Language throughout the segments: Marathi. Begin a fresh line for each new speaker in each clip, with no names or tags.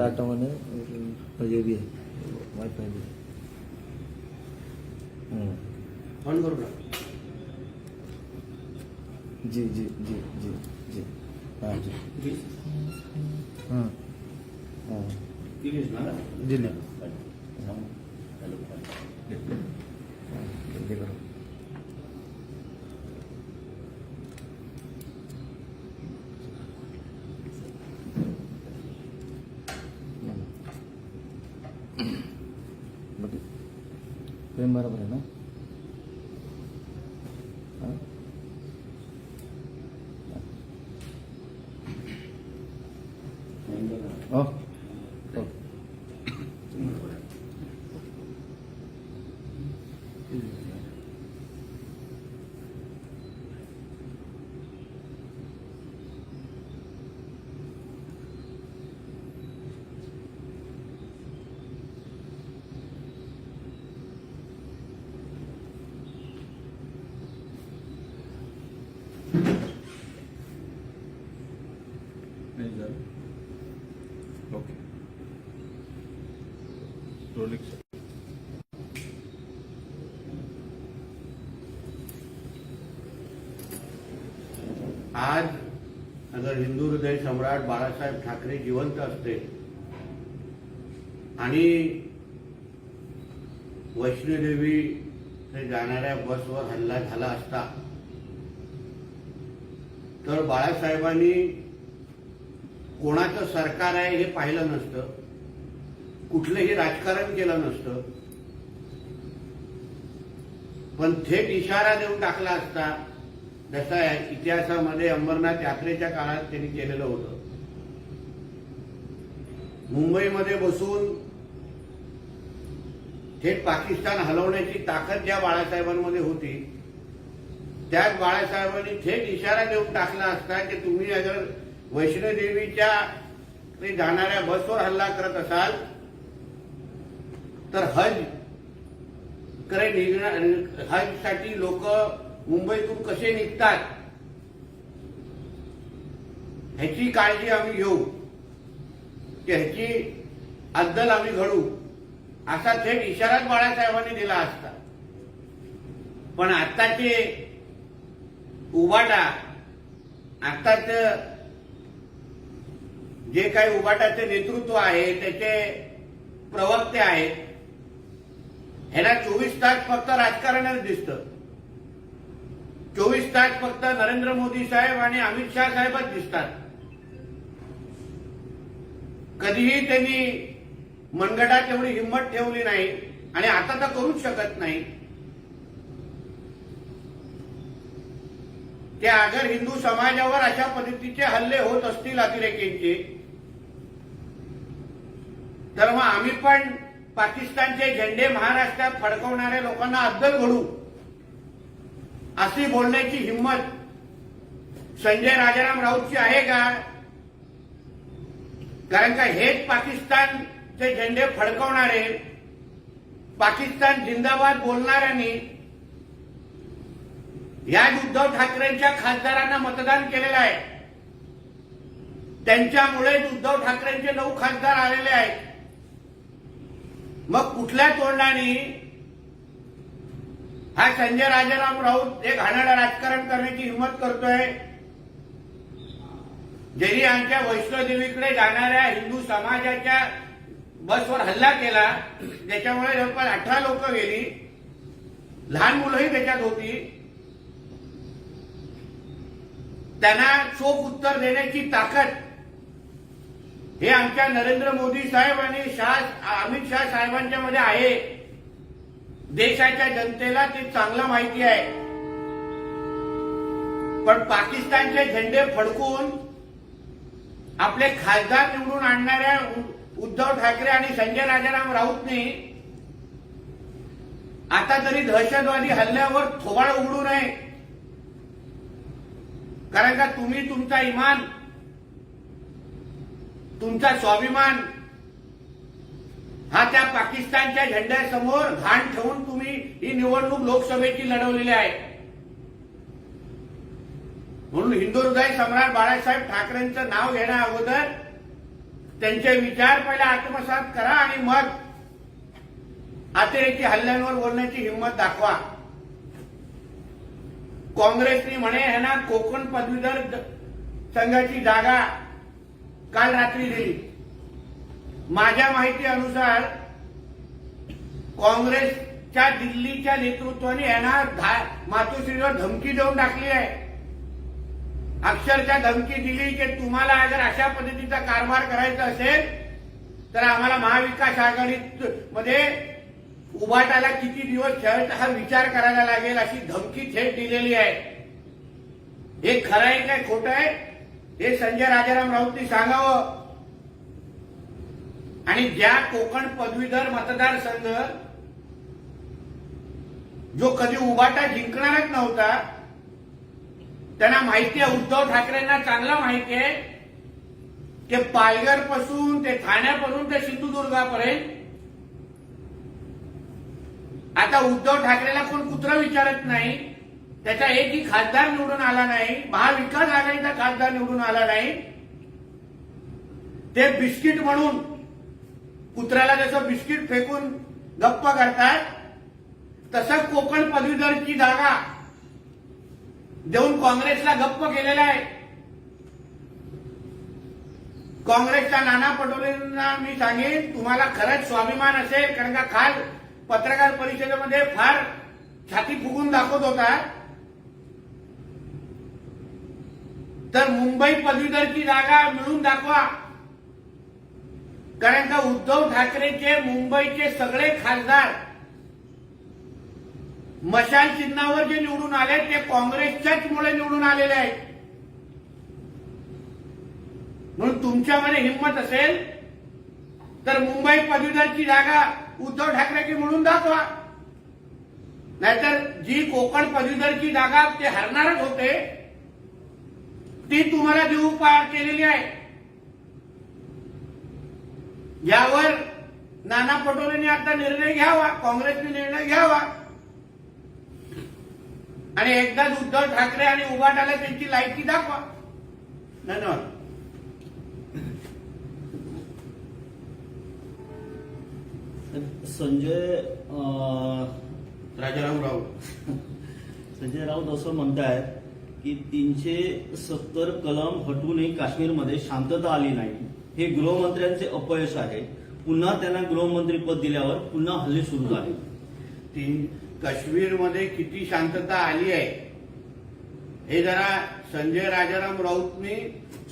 डाटा मैंने और ये भी है वाईफाई भी है.
ऑन करू
जी जी जी जी जी. हाँ जी. हाँ. हाँ. जी नहीं प्रेम बरोबर आहे ना? हा? हो हो
नाही झालं ओके रोलिक्स
आज अगर हिंदू हृदय सम्राट बाळासाहेब ठाकरे जिवंत असते आणि वैष्णोदेवी ते जाणाऱ्या बसवर हल्ला झाला असता तर बाळासाहेबांनी कोणाचं सरकार आहे हे पाहिलं नसतं कुठलंही राजकारण केलं नसतं पण थेट इशारा देऊन टाकला असता जसा इतिहासामध्ये अंबरनाथ यात्रेच्या काळात त्यांनी केलेलं होतं. मुंबईमध्ये बसून थेट पाकिस्तान हलवण्याची ताकद ज्या बाळासाहेबांमध्ये होती त्याच बाळासाहेबांनी थेट इशारा देऊन टाकला असता की तुम्ही अगर वैष्णोदेवीच्या जाणाऱ्या बसवर हल्ला करत असाल तर हजकडे निघणार हजसाठी लोक मुंबईतून कसे निघतात? ह्याची काळजी आम्ही घेऊ. की ह्याची अद्दल आम्ही घडू. असा थेट इशाराच बाळासाहेबांनी दिला असता. पण आत्ताचे उबाटा आत्ताच जे काही उबाटाचे नेतृत्व आहे त्याचे प्रवक्ते आहेत ह्याला चोवीस तास फक्त राजकारणच दिसतं. चोवीस तास फक्त नरेंद्र मोदी साहेब आणि अमित शहा साहेबच दिसतात. कधीही त्यांनी मनगटात एवढी हिंमत ठेवली नाही आणि आता तर करूच शकत नाही. ते अगर हिंदू समाजावर अशा पद्धतीचे हल्ले होत असतील अतिरेकींचे तर मग आम्ही पण पाकिस्तानचे झेंडे महाराष्ट्रात फडकवणाऱ्या लोकांना अद्दल घडू. अशी बोलण्याची हिंमत संजय राजाराम राऊतची आहे का? कारण का हेच पाकिस्तानचे झेंडे फडकवणारे पाकिस्तान जिंदाबाद बोलणाऱ्यांनी या उद्धव ठाकरेंच्या खासदारांना मतदान केलेलं आहे. त्यांच्यामुळेच उद्धव ठाकरेंचे नऊ खासदार आलेले आहेत. मग कुठल्या तोंडाने हा संजय राजाराम राऊत एक घाणेरडं राजकारण करण्याची हिंमत करतोय. ज्यांनी आमच्या वैष्णोदेवीकडे जाणाऱ्या हिंदू समाजाच्या बसवर हल्ला केला त्याच्यामुळे जवळपास अठरा लोक गेली. लहान मुलंही त्याच्यात होती. त्यांना चोख उत्तर देण्याची ताकद हे आमच्या नरेंद्र मोदी साहेब आणि शाह अमित शाह साहेबांच्या मध्ये आहे. देशाच्या जनतेला ते चांगलं माहिती आहे. पण पाकिस्तानचे झेंडे फडकून आपले खासदार निवडून आणणाऱ्या उद्धव ठाकरे आणि संजय राजाराम राऊतने आता तरी दहशतवादी हल्ल्यावर थोबाड उघडू नये. कारण का तुम्ही तुमचा इमान तुमचा स्वाभिमान हा त्या पाकिस्तानच्या झेंड्यासमोर घाण ठेवून तुम्ही ही निवडणूक लोकसभेची लढवलेली आहे. म्हणून हिंदू हृदय सम्राट बाळासाहेब ठाकरेंचं नाव घेण्या अगोदर त्यांचे विचार पहिले आत्मसात करा आणि मग अतिरेकी हल्ल्यांवर बोलण्याची हिंमत दाखवा. काँग्रेसने म्हणे ह्यांना कोकण पदवीधर संघाची जागा काल रात्री दिली. माझ्या माहितीनुसार काँग्रेसच्या दिल्लीच्या नेतृत्वाने यांना धा- मातोश्रीवर धमकी देऊन टाकली आहे. अक्षरशः धमकी दिली की तुम्हाला अगर अशा पद्धतीचा कारभार करायचा असेल तर आम्हाला महाविकास आघाडीत मध्ये उभाटायला किती दिवस ठेवायचा हा विचार करायला लागेल अशी धमकी थेट दिलेली आहे. हे खरं आहे काय खोटं आहे? हे संजय राजाराम राऊतनी सांगावं. आणि ज्या कोकण पदवीधर मतदारसंघ जो कधी उभाटा जिंकणारच नव्हता त्यांना माहिती आहे उद्धव ठाकरेंना चांगलं माहिती आहे की पालघरपासून ते ठाण्यापासून ते सिंधुदुर्गापर्यंत. आता उद्धव ठाकरेला कोण कुत्र विचारत नाही त्याचा एकही खासदार निवडून आला नाही महाविकास आघाडीचा खासदार निवडून आला नाही. ते बिस्किट म्हणून कुत्र्याला जसं बिस्किट फेकून गप्प करतात. तसंच कोकण पदवीधरची जागा देऊन काँग्रेसला गप्प केलेला आहे. काँग्रेसच्या नाना पटोलेंना मी सांगेन तुम्हाला खरंच स्वाभिमान असेल कारण का काल पत्रकार परिषदेमध्ये फार छाती फुगून दाखवत होता. तर मुंबई पदवीधरची जागा मिळून दाखवा. कारण का उद्धव ठाकरेचे मुंबईचे सगळे खासदार मशाल चिन्हावर जे निवडून आले ते काँग्रेसच्याच मुळे निवडून आलेले आहेत. म्हणून तुमच्यामध्ये हिंमत असेल तर मुंबई पदवीधरची जागा उद्धव ठाकरेची म्हणून दाखवा. नाहीतर जी कोकण पदवीधरची जागा ते हरणारच होते ती तुम्हाला देऊ केलेली आहे. यावर नाना पटोलेंनी आता निर्णय घ्यावा काँग्रेसने निर्णय घ्यावा. आणि एकदाच उद्धव ठाकरे आणि उभाटाला त्यांची लायकी दाखवा. धन्यवाद.
संजय अं,
राजाराम राऊत.
संजय राऊत असं म्हणतायत की तीनशे सत्तर कलम हटवूनही काश्मीरमध्ये शांतता आली नाही. हे गृहमंत्र्यांचे अपयश आहे. पुन्हा त्यांना गृहमंत्रीपद दिल्यावर पुन्हा हल्ले सुरू झाले.
ती काश्मीरमध्ये किती शांतता आली आहे. हे जरा संजय राजाराम राऊतनी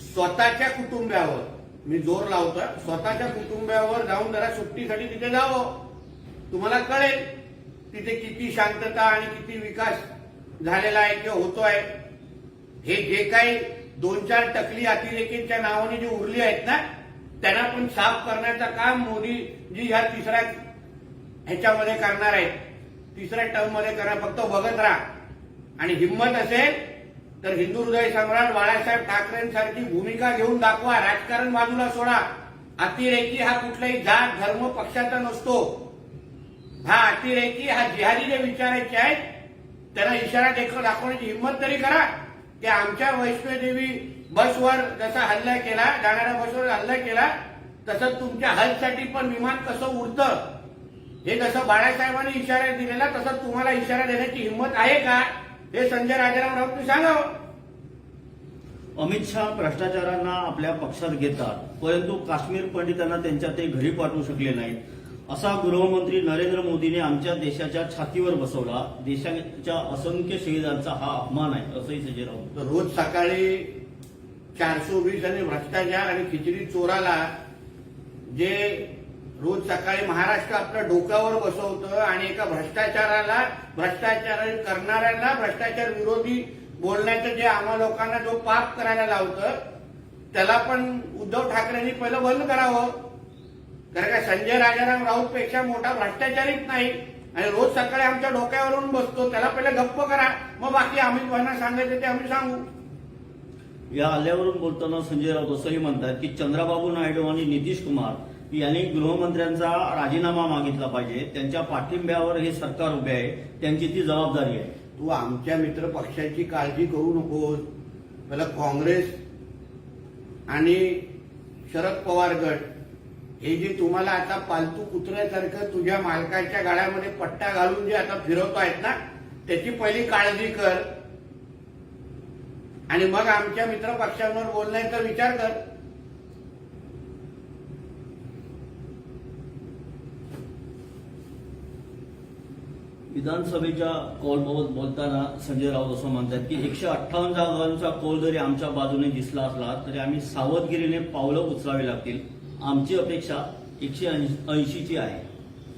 स्वतःच्या कुटुंबावर मी जोर लावतो स्वतःच्या कुटुंबावर जाऊन जरा सुट्टीसाठी तिथे जावं. तुम्हाला कळेल तिथे किती शांतता आणि किती विकास झालेला आहे किंवा होतोय. हे जे काही दोन चार टकली अतिरेकींच्या नावाने जी उरली आहेत ना त्यांना पण साफ करण्याचं काम मोदीजी ह्या तिसऱ्या ह्याच्यामध्ये करणार आहेत. तिसऱ्या टर्ममध्ये करा फक्त बघत राहा. आणि हिंमत असेल तर हिंदू हृदय सम्राट बाळासाहेब ठाकरेंसारखी भूमिका घेऊन दाखवा राजकारण बाजूला सोडा. अतिरेकी हा कुठलाही जात धर्म पक्षाचा नसतो. हा अतिरेकी हा जिहादी जे विचारायचे आहेत त्यांना इशारा देखील दाखवण्याची हिंमत तरी करा. की आमच्या वैष्णोदेवी बसवर जसा हल्ला केला जाणाऱ्या बसवर हल्ला केला तसंच तुमच्या हजसाठी पण विमान कसं उडतं? हे जसं बाळासाहेबांनी इशारा दिलेला तसं तुम्हाला इशारा देण्याची हिंमत आहे का? हे संजय राजाराम राऊतनी सांगावं
अमित शहा भ्रष्टाचारांना आपल्या पक्षात घेतात परंतु काश्मीर पंडितांना त्यांच्या ते घरी पाठवू शकले नाहीत. असा गृहमंत्री नरेंद्र मोदीने आमच्या देशाच्या छातीवर बसवला. देशाच्या असंख्य शहीदांचा हा अपमान आहे असंही संजय राऊत.
तर रोज सकाळी चारशे वीस आणि भ्रष्टाचार आणि खिचडी चोराला जे रोज सकाळी महाराष्ट्र आपल्या डोक्यावर बसवतं आणि एका भ्रष्टाचाराला भ्रष्टाचार करणाऱ्यांना भ्रष्टाचार विरोधी बोलण्याचं जे आम्हा लोकांना जो पाप करायला लावतं त्याला पण उद्धव ठाकरेंनी पहिलं बंद करावं. कारण का संजय राजाराम राऊत पेक्षा मोठा भ्रष्टाचारीच नाही. आणि रोज सकाळी आमच्या डोक्यावरून बसतो त्याला पहिले गप्प करा. मग बाकी आम्ही सांगायचं ते आम्ही सांगू.
या हल्ल्यावरून बोलताना संजय राऊत असंही म्हणतात की चंद्राबाबू नायडू आणि नितीश कुमार यांनी गृहमंत्र्यांचा राजीनामा मागितला पाहिजे. त्यांच्या पाठिंब्यावर हे सरकार उभे आहे. त्यांची ती जबाबदारी आहे.
तू आमच्या मित्र पक्षाची काळजी करू नकोस. मला काँग्रेस आणि शरद पवार गट हे जे तुम्हाला आता पालतू कुत्र्यासारखं तुझ्या मालकाच्या गाड्यामध्ये पट्टा घालून जे आता फिरवतायत ना त्याची पहिली काळजी कर. आणि मग आमच्या मित्र पक्षांवर बोलण्याचा विचार कर.
विधानसभेच्या कौलबाबत बोलताना संजय राऊत असं म्हणतात की एकशे अठ्ठावन्न जागांचा कौल जरी आमच्या बाजूने दिसला असला तरी आम्ही सावधगिरीने पावलं उचलावी लागतील. आमची अपेक्षा एकशे ऐंशीची आहे.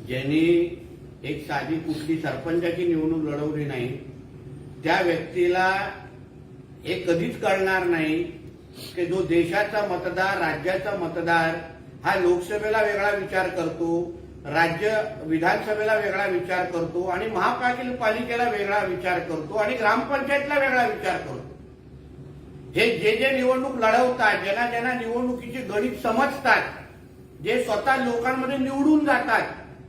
ज्यांनी एक साधी कुठली सरपंचाची निवडणूक लढवली नाही त्या व्यक्तीला हे कधीच कळणार नाही की जो देशाचा मतदार राज्याचा मतदार हा लोकसभेला वेगळा विचार करतो राज्य विधानसभेला वेगळा विचार करतो आणि महापालिकेला वेगळा विचार करतो आणि ग्रामपंचायतला वेगळा विचार करतो. हे जे जे निवडणूक लढवतात ज्यांना ज्यांना निवडणुकीची गणित समजतात जे स्वतः लोकांमध्ये निवडून जातात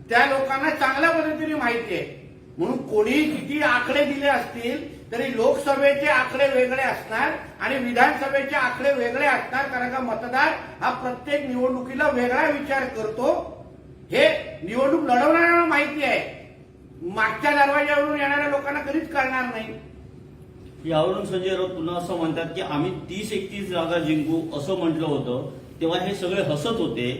त्या लोकांना चांगल्या पद्धतीने माहिती आहे. म्हणून कोणी किती आकडे दिले असतील तरी लोकसभेचे आकडे वेगळे असणार आणि विधानसभेचे आकडे वेगळे असणार कारण का मतदार हा प्रत्येक निवडणुकीला वेगळा विचार करतो. हे निवडणूक लढवणाऱ्यांना माहिती आहे. मागच्या दरवाज्यावरून येणाऱ्या लोकांना कधीच कळणार नाही.
यावरून संजय राऊत पुन्हा असं म्हणतात की आम्ही तीस एकतीस जागा जिंकू असं म्हटलं होतं तेव्हा हे सगळे हसत होते.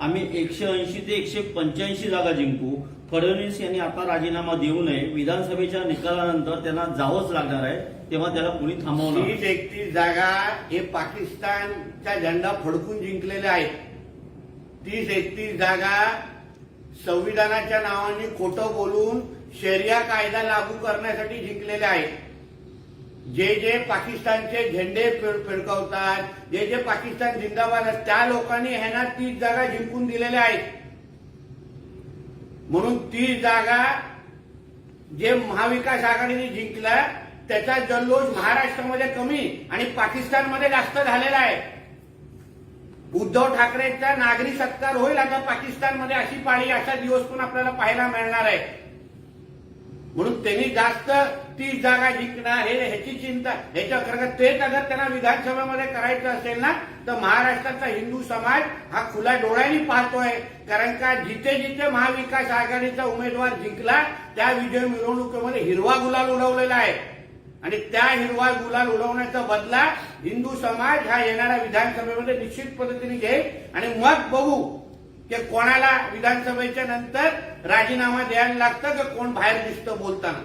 आम्ही एकशे ऐंशी ते एकशे पंच्याऐंशी जागा जिंकू. फडणवीस यांनी आता राजीनामा देऊ नये. विधानसभेच्या निकालानंतर त्यांना जावंच लागणार आहे. तेव्हा त्याला कुणी थांबवलं
तीस एकतीस जागा हे पाकिस्तानचा झेंडा फडकून जिंकलेले आहेत. तीस एकतीस जागा संविधानाच्या नावाने खोटं बोलून शरिया कायदा लागू करण्यासाठी जिंकलेले आहेत. जे जे पाकिस्तानचे झेंडे फिरकवतात जे जे पाकिस्तान जिंदाबाद आहेत त्या लोकांनी ह्यांना तीस जागा जिंकून दिलेल्या आहेत. म्हणून तीस जागा जे महाविकास आघाडीने जिंकला त्याचा जल्लोष महाराष्ट्रामध्ये कमी आणि पाकिस्तानमध्ये जास्त झालेला आहे. उद्धव ठाकरेंचा नागरी सत्कार होईल आता पाकिस्तानमध्ये अशी पाळी असा दिवस पण आपल्याला पाहायला मिळणार आहे. म्हणून त्यांनी जास्त ती जागा जिंकणार हे ह्याची चिंता ह्याच्या कारण तेच अगर त्यांना विधानसभेमध्ये करायचं असेल ना तर महाराष्ट्राचा हिंदू समाज हा खुला डोळ्यांनी पाहतोय. कारण का जिथे जिथे महाविकास आघाडीचा उमेदवार जिंकला त्या विजय मिरवणुकीमध्ये हिरवा गुलाल उडवलेला आहे. आणि त्या हिरवा गुलाल उडवण्याचा बदला हिंदू समाज हा येणाऱ्या विधानसभेमध्ये निश्चित पद्धतीने घेईल. आणि मग बघू की कोणाला विधानसभेच्या नंतर राजीनामा द्यायला लागतं की कोण बाहेर दिसतं बोलताना?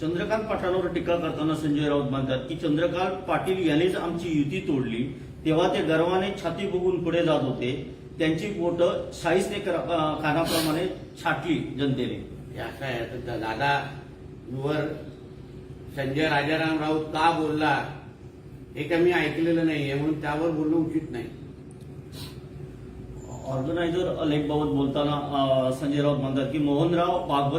चंद्रकांत पाटलांवर टीका करताना संजय राऊत म्हणतात की चंद्रकांत पाटील यांनीच आमची युती तोडली. तेव्हा ते गर्वाने छाती बघून पुढे जात होते. त्यांची बोटं शाईसने खानाप्रमाणे छाटली जनतेने.
असं आहे. दादा वर संजय राजाराम राऊत का बोलला हे काय मी ऐकलेलं नाहीये. म्हणून त्यावर बोलणं उचित नाही.
ऑर्गनायझर लेखबाबत बोलताना संजय राऊत म्हणतात की मोहनराव भागवत